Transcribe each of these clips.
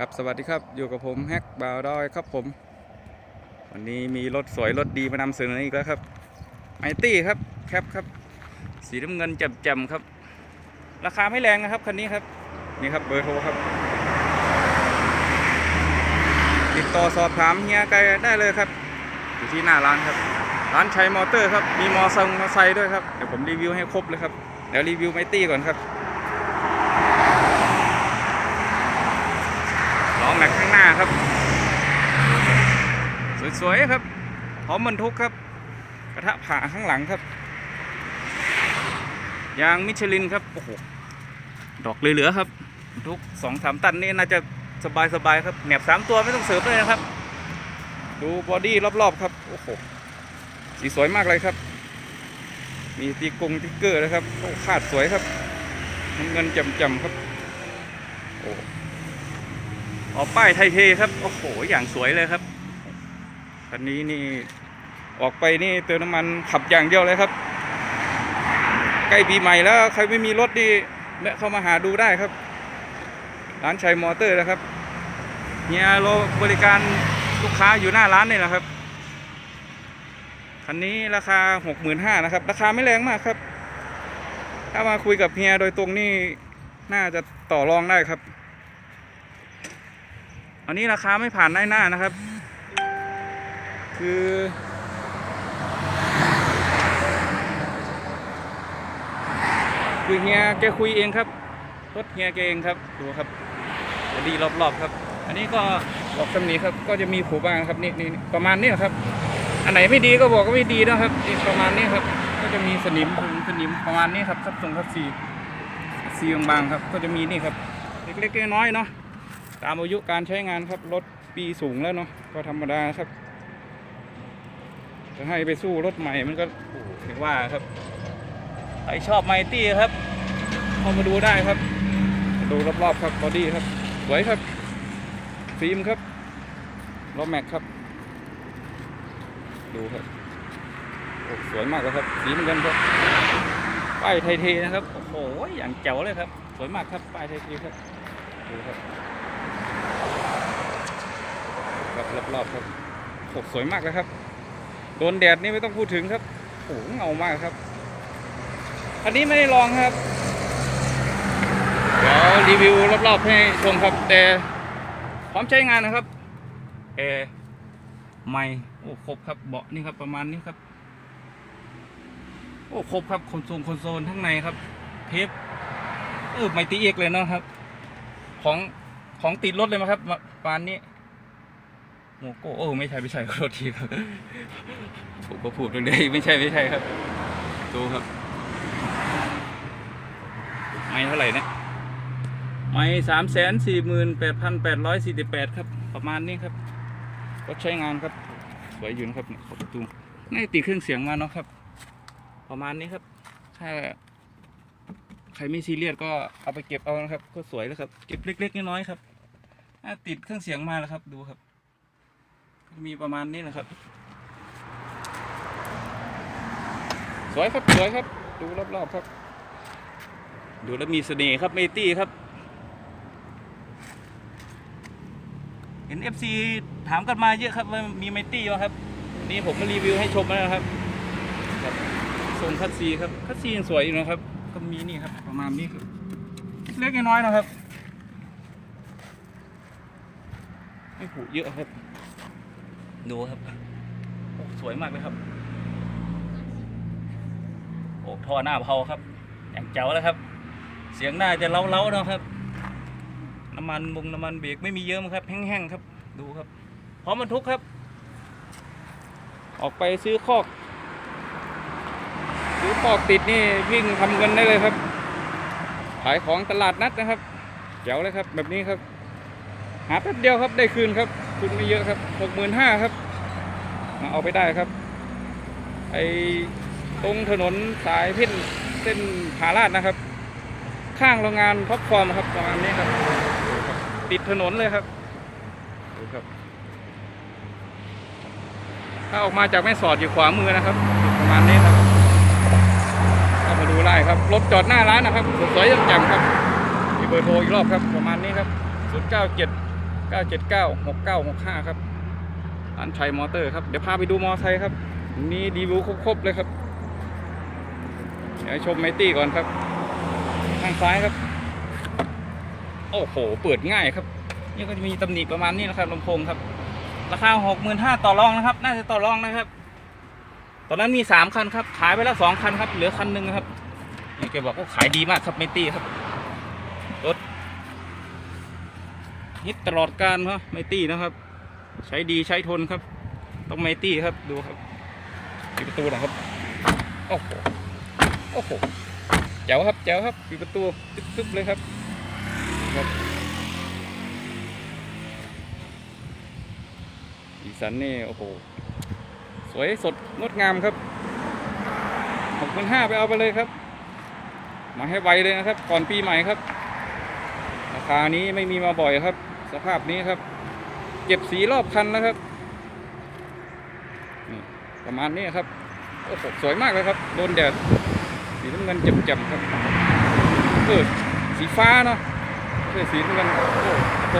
ครับสวัสดีครับอยู่กับผมแฮกบาวดอยครับผม วันนี้มีรถสวยรถดีมานำเสนออีกแล้วครับไมตี้ครับแคปครับ สีน้ำเงินแจ่มๆครับ ราคาไม่แรงนะครับคันนี้ครับนี่ครับเบอร์โทรครับ ติดต่อสอบถามเฮียไกได้เลยครับ อยู่ที่หน้าร้านครับ ร้านชัยมอเตอร์ครับมีมอซังมอไซค์ด้วยครับเดี๋ยวผมรีวิวให้ครบเลยครับเดี๋ยวรีวิวไมตี้ก่อนครับ ล้อ แม็กข้างหน้าครับ สวยๆครับพร้อมบรรทุกครับ กระทะผ่าข้างหลังครับ ยางมิชลินครับโอ้โหดอกเหลือๆครับทุกสองสามตันนี่น่าจะสบายๆครับแหนบสามตัวไม่ต้องเสริมเลยนะครับ ดูบอดี้รอบๆครับโอ้โหสีสวยมากเลยครับ มีตีกงติ๊กเกอร์นะครับโอ้คาดสวยครับน้ำเงินจำๆครับโอ้ ออกป้ายไทยเทครับ โอ้โห อย่างสวยเลยครับ คันนี้นี่ ออกไปนี่เติมน้ำมันขับอย่างเดียวเลยครับ ใกล้ปีใหม่แล้วใครไม่มีรถนี่แวะเข้ามาหาดูได้ครับ ร้านชัยมอเตอร์นะครับเฮียโลบริการลูกค้าอยู่หน้าร้านนี่แหละครับ คันนี้ราคาหกหมื่นห้านะครับ ราคาไม่แรงมากครับ ถ้ามาคุยกับเฮียโดยตรงนี่น่าจะต่อรองได้ครับ อันนี้ราคาไม่ผ่านได้หน้านะครับ คือ คือเฮียแกคุยเองครับรถเฮียแกเองครับดูครับจะดีรอบๆครับ อันนี้ก็บอกตำหนิครับก็จะมีผูบ้างครับนี่นี่ประมาณนี้ครับ อันไหนไม่ดีก็บอกว่าไม่ดีนะครับประมาณนี้ครับ ก็จะมีสนิมสนิมประมาณนี้ครับทับทรงทับซีซีบางๆครับ ก็จะมีนี่ครับ เล็กๆน้อยๆเนาะ ตามอายุการใช้งานครับรถปีสูงแล้วเนาะก็ธรรมดาครับ จะให้ไปสู้รถใหม่มันก็โอ้ถึงว่าครับใครชอบไมตี้ครับเข้ามาดูได้ครับ ดูรอบๆครับบอดี้ครับ สวยครับ ฟิล์มครับล้อแม็กครับ ดูครับโอ้สวยมากเลยครับ สีเหมือนกันครับป้ายไทยเทนะครับ โอ้โหอย่างเจ๋วเลยครับ สวยมากครับป้ายไทยเทครับ ดูครับ ครับรอบๆครับโอ้สวยมากเลยครับ โดนแดดนี่ไม่ต้องพูดถึงครับโอ้เงามากครับ อันนี้ไม่ได้ลองครับ เดี๋ยวรีวิวรอบๆให้ชมครับ แต่พร้อมใช้งานนะครับแอร์ไม่โอ้ครบครับเบาะนี่ครับประมาณนี้ครับ โอ้ครบครับคอนโซลคอนโซลข้างในครับ เทปเออไม่ตีเอกเลยนะครับ ของของติดรถเลยไหมครับประมาณนี้ โมโก้โอ้ไม่ใช่ไม่ใช่ขอโทษทีครับผมก็พูดเรื่อยๆไม่ใช่ไม่ใช่ครับ ดูครับ ไม่เท่าไหร่นะไม่สามแสนสี่หมื่นแปดพันแปดร้อยสี่สิบแปดครับ ประมาณนี้ครับรถใช้งานครับ สวยอยู่นะครับประตูนี่ติดเครื่องเสียงมาเนาะครับ ประมาณนี้ครับ ถ้าใครไม่ซีเรียสก็เอาไปเก็บเอานะครับ ก็สวยแล้วครับ เก็บเล็กๆน้อยๆครับติดเครื่องเสียงมาแล้วครับ ดูครับ มีประมาณนี้นะครับ สวยครับสวยครับ ดูรอบๆครับ ดูแล้วมีเสน่ห์ครับเมตี้ครับเห็น FC ถามกันมาเยอะครับว่ามีไมตี้ไหมครับ นี่ผมมารีวิวให้ชมแล้วนะครับครับทรงคัตซีครับคัตซียังสวยอยู่นะครับ ก็มีนี่ครับ ประมาณนี้ครับเล็กน้อยนะครับ ไม่ผูเยอะครับ ดูครับโอ้สวยมากเลยครับโอ้ท่อหน้าเผาครับ อย่างเจ๋วเลยครับ เสียงหน่าจะเล้าๆนะครับ น้ำมันบุงน้ำมันเบรกไม่มีเยอะมั้งครับ แห้งๆครับ ดูครับ พร้อมบรรทุกครับ ออกไปซื้อคอก ซื้อคอกติดนี่วิ่งทำเงินได้เลยครับ ขายของตลาดนัดนะครับ เจ๋วเลยครับ แบบนี้ครับ หาแป๊บเดียวครับได้คืนครับ คืนไม่เยอะครับหกหมื่นห้าครับ มาเอาไปได้ครับ ไอตรงถนนสายเพ่นเส้นผาลาดนะครับ ข้างโรงงานพ็อปฟอร์มครับประมาณนี้ครับ ติดถนนเลยครับดูครับ ถ้าออกมาจากแม่สอดอยู่ขวามือนะครับ ประมาณนี้ครับมาดูไล่ครับรถจอดหน้าร้านนะครับสวยๆแจ่มๆครับมีเบอร์โทรอีกรอบครับ ประมาณนี้ครับ0 9 7 979 6965 ครับร้านชัยมอเตอร์ครับ เดี๋ยวพาไปดูมอไซค์ครับ มีดีวิวครบๆเลยครับ เดี๋ยวชมไมตี้ก่อนครับข้างซ้ายครับ โอ้โห เปิดง่ายครับ นี่ก็จะมีตำหนิประมาณนี้นะครับลำโพงครับ ราคาหกหมื่นห้าต่อรองนะครับ น่าจะต่อรองนะครับตอนนั้นมีสามคันครับ ขายไปแล้วสองคันครับ เหลือคันหนึ่งครับนี่แกบอกว่าขายดีมากครับไมตี้ครับ รถ ฮิตตลอดการครับไมตี้นะครับ ใช้ดีใช้ทนครับ ต้องไมตี้ครับดูครับปิดประตูนะครับโอ้โหโอ้โหแจ๋วครับแจ๋วครับปิดประตูตึ๊บๆเลยครับครับสีสันนี่โอ้โหสวยสดงดงามครับหกพันห้าไปเอาไปเลยครับ มาให้ไวเลยนะครับ ก่อนปีใหม่ครับราคานี้ไม่มีมาบ่อยครับ สภาพนี้ครับ เก็บสีรอบคันแล้วครับนี่ประมาณนี้ครับโอ้โหสวยมากเลยครับโดนแดดสีน้ำเงินแจ่มๆครับเออสีฟ้าเนาะเออสีน้ำเงินโอ้โห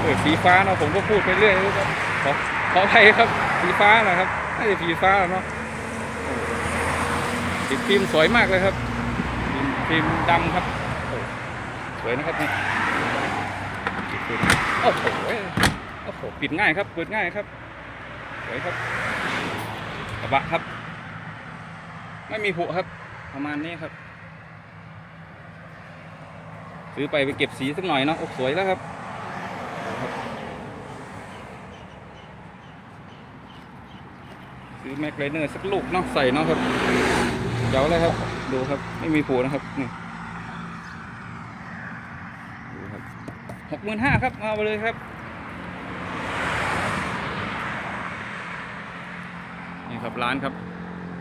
เออสีฟ้าเนาะผมก็พูดไปเรื่อยครับขอขออภัยครับ สีฟ้านะครับน่าจะสีฟ้าเนาะโอ้โหติดฟิล์มสวยมากเลยครับฟิล์มดำครับสวยนะครับนี่ โอ้โหโอ้โหปิดง่ายครับ เปิดง่ายครับสวยครับกระบะครับ ไม่มีผุครับ ประมาณนี้ครับ ซื้อไปไปเก็บสีสักหน่อยเนาะโอ้สวยแล้วครับซื้อแม็กไลเนอร์สักลูกเนาะใส่เนาะครับเดี๋ยวเลยครับ ดูครับ ไม่มีผูนะครับนี่ดูครับ หมื่นห้าครับเอาไปเลยครับ นี่ครับร้านครับ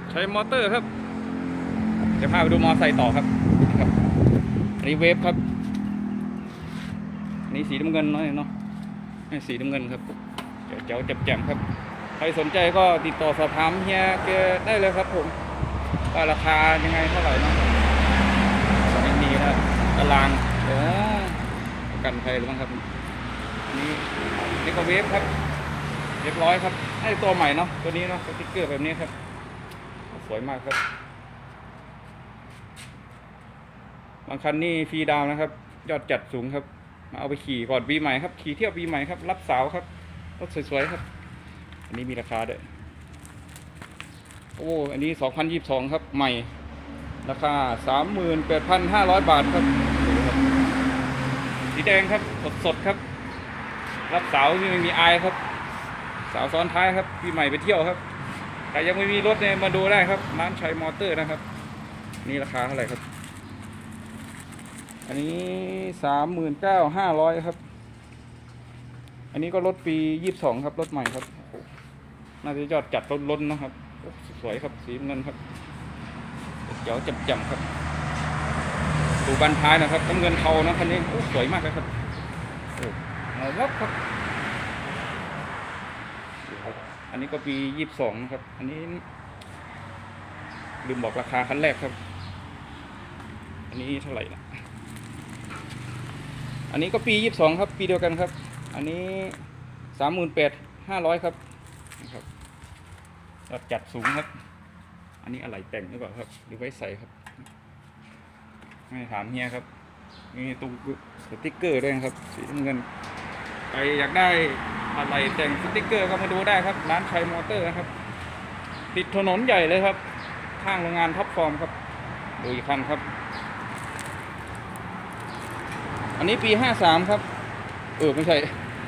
ใช้มอเตอร์ครับเดี๋ยวพาไปดูมอไซค์ต่อครับครับอันนี้เวฟครับอันนี้สีน้ำเงินเนาะเนาะนี่สีน้ำเงินครับเจ๋วเจ๋วแจ่มๆครับ ใครสนใจก็ติดต่อสอบถามเฮียแกได้เลยครับผมว่าราคายังไงเท่าไหร่เนาะยังมีนะครับตารางโอ้ประ กันภัยหรือมั้งครับนนี้นี่ก็เวฟครับ เรียบร้อยครับให้ตัวใหม่เนาะตัวนี้เนาะสติ๊กเกอร์แบบนี้ครับ สวยมากครับ บางคันนี่ฟรีดาวนะครับ ยอดจัดสูงครับ มาเอาไปขี่ก่อนปีใหม่ครับ ขี่เที่ยวปีใหม่ครับ รับสาวครับรถสวยๆครับ อันนี้มีราคาด้วยโอ้อันนี้ 2022 ครับ ใหม่ ราคา 38,500 บาทครับดูครับ สีแดงครับสดๆครับ รับสาวที่ไม่มีอายครับ สาวซ้อนท้ายครับปีใหม่ไปเที่ยวครับใครยังไม่มีรถเนี่ยมาดูได้ครับร้านชัยมอเตอร์นะครับ นี่ราคาเท่าไหร่ครับ อันนี้สามหมื่นเก้าห้าร้อยครับ อันนี้ก็รถปียี่สิบสองครับรถใหม่ครับ น่าจะยอดจัดรถล้นนะครับ สวยครับสีเงินครับเจ๋วจับจำครับ ดูบันท้ายนะครับน้ำเงินเทานะคันนี้โอ้สวยมากเลยครับโอ้เงาวับครับ อันนี้ก็ปียี่สิบสองนะครับ อันนี้ลืมบอกราคาคันแรกครับ อันนี้เท่าไหร่นะอันนี้ก็ปียี่สิบสองครับ ปีเดียวกันครับ อันนี้สามหมื่นแปดห้าร้อยครับครับจัดสูงครับ อันนี้อะไรแต่งหรือเปล่าครับ หรือไว้ใส่ครับ ไม่ถามเฮียครับ มีตรงสติ๊กเกอร์ด้วยครับ สีน้ำเงินใครอยากได้อะไรแต่งสติ๊กเกอร์ก็มาดูได้ครับ ร้านชัยมอเตอร์นะครับ ติดถนนใหญ่เลยครับ ข้างโรงงานท็อปฟอร์มครับ ดูอีกคันครับ อันนี้ปีห้าสามครับ เออไม่ใช่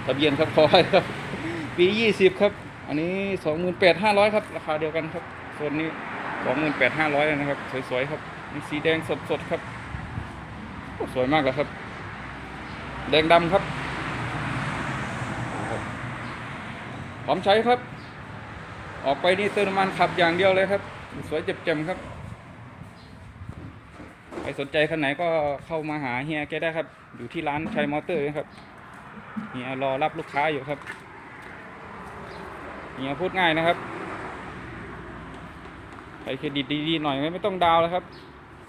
ทะเบียนครับขอให้ครับ ปียี่สิบครับ อันนี้สองหมื่นแปดห้าร้อยครับ ราคาเดียวกันครับโซนนี้สองหมื่นแปดห้าร้อยนะครับ สวยๆครับมีสีแดงสดๆครับ สวยมากเลยครับ แดงดำครับ พร้อมใช้ครับ ออกไปนี่เติมน้ำมันขับอย่างเดียวเลยครับ สวยเจ็บๆครับ ใครสนใจคันไหนก็เข้ามาหาเฮียแกได้ครับ อยู่ที่ร้านชัยมอเตอร์นะครับ เฮียรอรับลูกค้าอยู่ครับ เฮียพูดง่ายนะครับใครเครดิตดีๆหน่อยไม่ต้องดาวแล้วครับ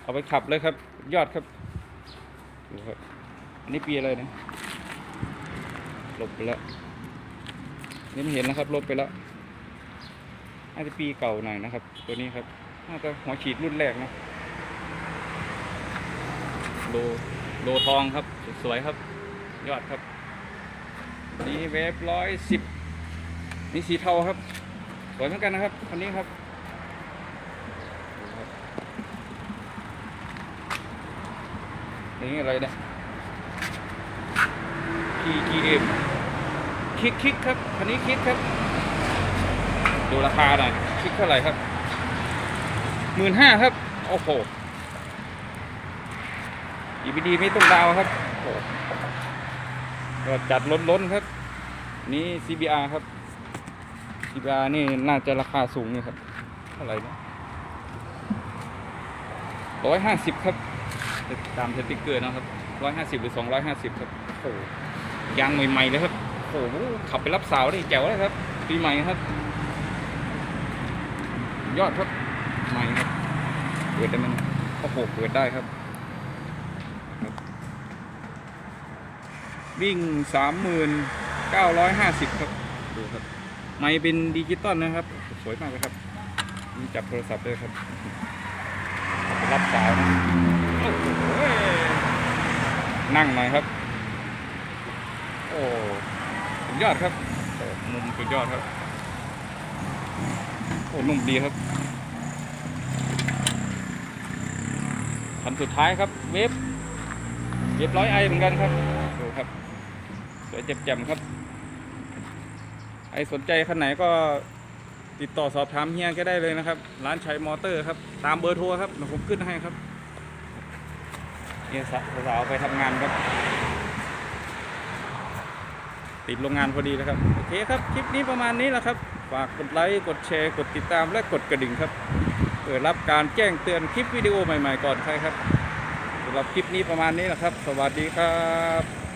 เอาไปขับเลยครับ ยอดครับ ดูครับอันนี้ปีอะไรนะลบไปแล้วนี่ไม่เห็นนะครับลบไปแล้วน่าจจะปีเก่าหน่อยนะครับ ตัวนี้ครับน่าจะหัวฉีดรุ่นแรกนะโลโลทองครับสวยครับยอดครับ นี่เวฟร้อยสิบนี่สีเทาครับสวยเหมือนกันนะครับคันนี้ครับดูครับ นี่อะไรเนี่ย PGM คิกคิกครับ คันนี้คิกครับ ดูราคาหน่อยคิกเท่าไหร่ครับหมื่นห้าครับ โอ้โหอีพีดีไม่ต้องดาวครับโอ้ก็จัดล้นล้นๆครับ นี่ CBR ครับ CBR นี่น่าจะราคาสูงนี่ครับ เท่าไหร่นะร้อยห้าสิบครับ ตามสติ๊กเกอร์นะครับร้อยห้าสิบหรือสองร้อยห้าสิบครับโอ้ยางใหม่ๆเลยครับโอ้โหขับไปรับสาวได้แจ๋วเลยครับปีใหม่ครับ ยอดครับใหม่ครับเปิดได้มเนี่ยโอ้โหเปิดได้ครับวิ่งสามหมื่นเก้าร้อยห้าสิบครับดูครับไม่เป็นดิจิตอลนะครับ สวยมากเลยครับจับโทรศัพท์ด้วยครับรับสาวนะ นั่งหน่อยครับ โอ้สุดยอดครับมุมสุดยอดครับ โอ้นุ่มดีครับคันสุดท้ายครับ เวฟเวฟร้อยไอเหมือนกันครับดูครับ สวยเจ็บแจ่มครับใครสนใจคันไหนก็ติดต่อสอบถามเฮียก็ได้เลยนะครับ ร้านชัยมอเตอร์ครับ ตามเบอร์โทรครับผมขึ้นให้ครับ เฮียสาวๆไปทำงานครับ ติดโรงงานพอดีนะครับ โอเคครับ คลิปนี้ประมาณนี้แหละครับ ฝากกดไลค์ กดแชร์ กดติดตามและกดกระดิ่งครับเพื่อรับการแจ้งเตือนคลิปวิดีโอใหม่ๆก่อนใครครับสำหรับคลิปนี้ประมาณนี้แหละครับ สวัสดีครับ